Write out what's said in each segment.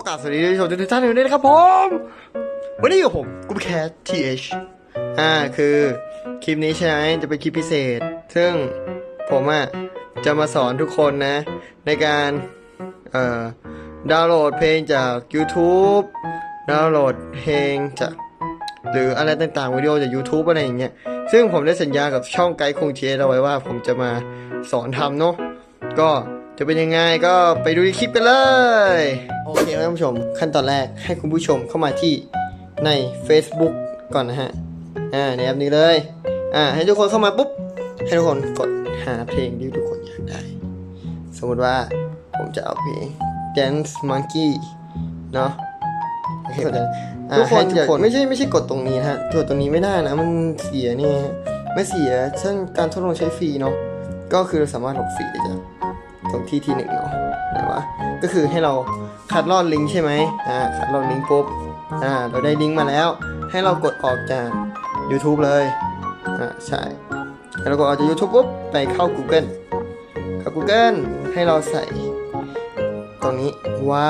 อกราบสวัสดีท่านผู้ชมทุกท่านด้วยนะครับผม วันนี้กับผมกูแคททีเอชอ่าคือคลิปนี้ใช่ไหมจะเป็นคลิปพิเศษ ซึ่งผมอะจะมาสอนทุกคนนะ ในการเอ่อดาวน์โหลดเพลงจาก YouTube ดาวน์โหลดเพลงจากหรืออะไรต่างๆวิดีโอจาก YouTube อะไรอย่างเงี้ยซึ่งผมได้สัญญากับช่องไกด์คงเทียเอาไว้ว่า ผมจะมาสอนทำเนาะก็ จะเป็นยังไงก็ไปดูในคลิปกันเลย โอเคครับท่านผู้ชม ขั้นตอนแรกให้คุณผู้ชมเข้ามาที่ใน Facebook ก่อนนะฮะ อ่าในแอปนี้เลย อ่า ให้ทุกคนเข้ามาปุ๊บ ให้ทุกคนกดหาเพลงที่ทุกคนอยากได้ สมมติว่าผมจะเอาเพลง Dance Monkey เนาะโอเคกดเลยอ่าทุกคนทุกคนไม่ใช่ไม่ใช่กดตรงนี้นะฮะกดตรงนี้ไม่ได้นะ มันเสียนี่ฮะไม่เสียเช่นการทดลองใช้ฟรีเนาะก็คือเราสามารถหลบฟรีได้จาก ตรงที่ที่หนึ่งเนาะไหนวะก็คือให้เราคัดลอดลิงก์ใช่ไหมอ่าคัดลอดลิงก์ปุ๊บอ่าเราได้ลิงก์มาแล้ว ให้เรากดออกจาก YouTube เลยอ่าใช่ให้เรากดออกจาก YouTube ปุ๊บไปเข้า Google เข้า Google ให้เราใส่ ตรงนี้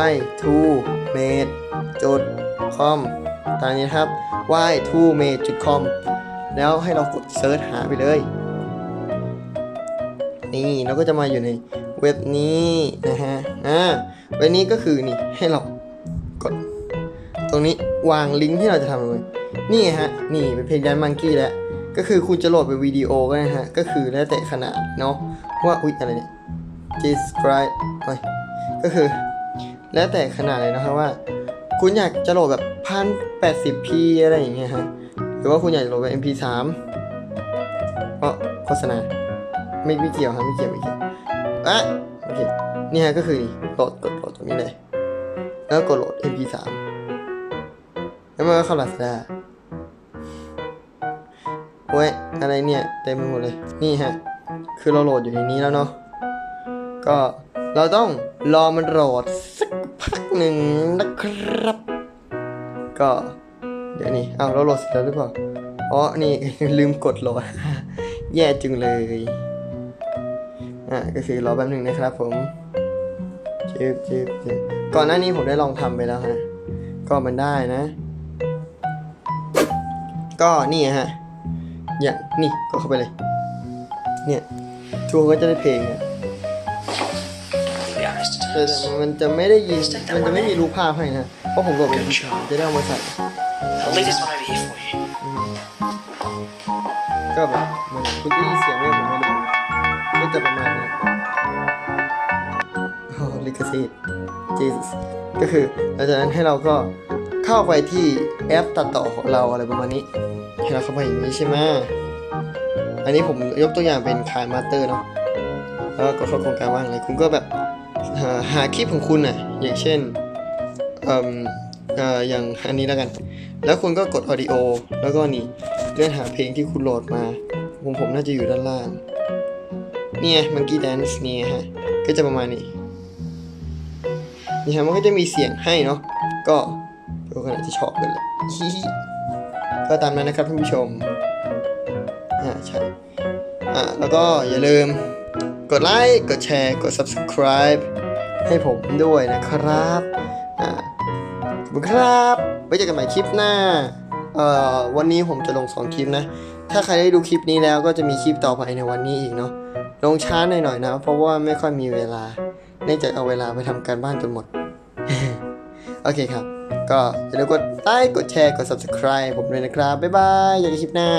y 2 made com ตามนี้นะครับ y 2 made com แล้วให้เรากดเซิร์ชหาไปเลย นี่เราก็จะมาอยู่ใน เว็บนี้นะฮะอ่าเว็บนี้ก็คือนี่ให้เรากด ตรงนี้วางลิงก์ที่เราจะทำเลยนี่ฮะนี่เป็นเพลงยันมังกี้แล้วก็คือคุณจะโหลดเป็นวิดีโอก็ได้นะฮะก็คือแล้วแต่ขนาดเนาะว่าอุ๊ยอะไรเนี่ย describe เฮ้ยก็คือ แล้วแต่ขนาดเลยนะครับว่า คุณอยากจะโหลดแบบพันแปดสิบพีอะไรอย่างเงี้ยฮะหรือว่าคุณอยากจะโหลดแบบ MP3 เพราะโฆษณาไม่ไม่เกี่ยวครับไม่เกี่ยวไม่เกี่ยว อะโอเคนี่ฮะก็คือโหลดกดโหลดตรงนี้เลย แล้วกดโหลด MP3 แล้วมันก็เข้าลาซาด้าโอ้ยอะไรเนี่ยเต็มไปหมดเลยนี่ฮะคือเราโหลดอยู่ในนี้แล้วเนาะก็เราต้องรอมันโหลดสักพักหนึ่งนะครับ ก็เดี๋ยวนี้เอาเราโหลดเสร็จแล้วหรือเปล่าอ๋อนี่ลืมกดโหลด แย่จึงเลย อ่าก็คือรอแป๊บหนึ่งนะครับผมจึบจึบจึบก่อนหน้านี้ผมได้ลองทำไปแล้วฮะก็มันได้นะ ก็นี่ฮะอย่างนี่ก็เข้าไปเลย เนี่ยทัวร์ก็จะได้เพลงอะ To be honest, at แต่ times, มันจะไม่ได้ยิน มันจะไม่มีรูปภาพให้นะ เพราะผมโหลดเป็นจะได้เอามาใส่ I'll leave this one over here for you. ก็แบบ ลิขสิทธิ์ Jesus ก็คือหลังจากนั้นให้เราก็เข้าไปที่แอปตัดต่อของเราอะไรประมาณนี้ ให้เราเข้าไปอย่างนี้ใช่ไหมอันนี้ผมยกตัวอย่างเป็นคายมาสเตอร์เนาะแล้วก็เข้าโครงการว่างอะไรคุณก็แบบหาคลิปของคุณน่ะอย่างเช่นเอ่ออย่างอันนี้แล้วกัน แล้วคุณก็กด audio แล้วก็นี่เลื่อนหาเพลงที่คุณโหลดมาผมผมน่าจะอยู่ด้านล่าง เนี่ย Monkey Dance เนี่ยฮะ ก็จะประมาณนี้ นี่ฮะมันก็จะมีเสียงให้เนาะก็ทุกคนอาจจะชอบกันแหละก็ตามนั้นนะครับท่านผู้ชมอ่าใช่อ่าแล้วก็อย่าลืมกดไลค์กดแชร์กด subscribe ให้ผมด้วยนะครับอ่าขอบคุณครับไว้เจอกันใหม่คลิปหน้าเอ่อวันนี้ผมจะลงสองคลิปนะ ถ้าใครได้ดูคลิปนี้แล้วก็จะมีคลิปต่อไปในวันนี้อีกเนาะลงช้าหน่อยๆนะ เพราะว่าไม่ค่อยมีเวลา เนื่องจากเอาเวลาไปทำการบ้านจนหมด โอเคครับ ก็อย่าลืมกดไลค์กดแชร์ กด subscribe ผมด้วยนะครับ บ๊ายบายเจอกันคลิปหน้า